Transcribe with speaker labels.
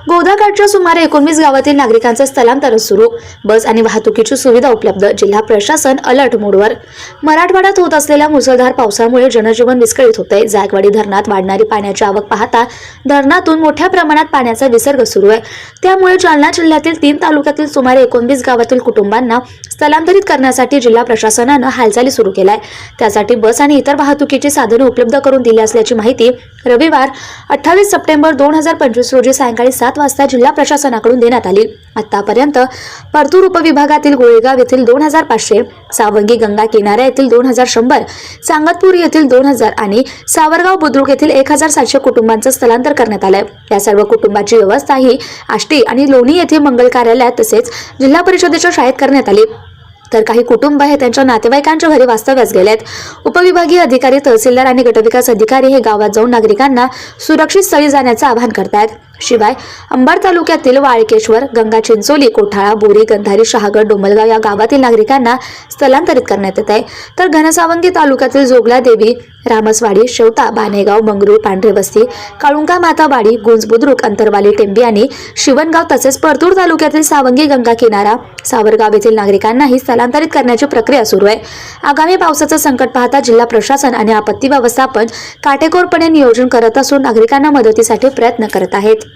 Speaker 1: गोदाघाटच्या सुमारे एकोणवीस गावातील नागरिकांचं स्थलांतर सुरू. बस आणि वाहतुकीची सुविधा उपलब्ध जिल्हा प्रशासन अलर्ट मोडवर. मराठवाड्यात होत असलेल्या मुसळधार पावसामुळे जनजीवन विस्कळीत होते जायकवाडी धरणात वाढणारी पाण्याची आवक पाहता धरणातून मोठ्या प्रमाणात पाण्याचा विसर्ग सुरू आहे. त्यामुळे जालना जिल्ह्यातील तीन तालुक्यातील सुमारे एकोणवीस गावातील कुटुंबांना स्थलांतरित करण्यासाठी जिल्हा प्रशासनानं हालचाली सुरू केल्या आहे त्यासाठी बस आणि इतर वाहतुकीची साधने उपलब्ध करून दिली असल्याची माहिती रविवार अठ्ठावीस सप्टेंबर दोन हजार पंचवीस रोजी सायंकाळी सात वाजता जिल्हा प्रशासनाकडून देण्यात आली. आतापर्यंत परतूर उपविभागातील गोळेगाव येथील दोन हजार पाचशे सावंगी गंगा किनाऱ्या येथील दोन हजार शंभर सांगतपूर येथील दोन हजार आणि सावरगाव बुद्रुक येथील एक हजार सातशे कुटुंबांचं स्थलांतर करण्यात आलंय. या सर्व कुटुंबाची व्यवस्था ही आष्टी आणि लोणी येथील मंगल कार्यालयात तसेच जिल्हा परिषदेच्या शाळेत करण्यात आली. तर काही कुटुंब हे त्यांच्या नातेवाईकांच्या घरी वास्तव्यास गेलेत. उपविभागीय अधिकारी तहसीलदार आणि गटविकास अधिकारी हे गावात जाऊन नागरिकांना सुरक्षित स्थळी जाण्याचं आवाहन करतायत. शिवाय अंबड तालुक्यातील वाळकेश्वर गंगा चिंचोली कोठाळा बोरी गंधारी शहागड डोंबलगाव या गावातील नागरिकांना स्थलांतरित करण्यात येत आहे. तर घनसावंगी तालुक्यातील जोगला देवी रामसवाडी शेवता बानेगाव मंगरूळ पांढरेवस्ती काळुंका मातावाडी गुंज बुद्रुक अंतरवाली टेंबी आणि शिवणगाव तसेच परतूर तालुक्यातील सावंगी गंगा किनारा सावरगाव येथील नागरिकांनाही स्थलांतरित करण्याची प्रक्रिया सुरू आहे. आगामी पावसाचं संकट पाहता जिल्हा प्रशासन आणि आपत्ती व्यवस्थापन काटेकोरपणे नियोजन करत असून नागरिकांना मदतीसाठी प्रयत्न करत आहेत.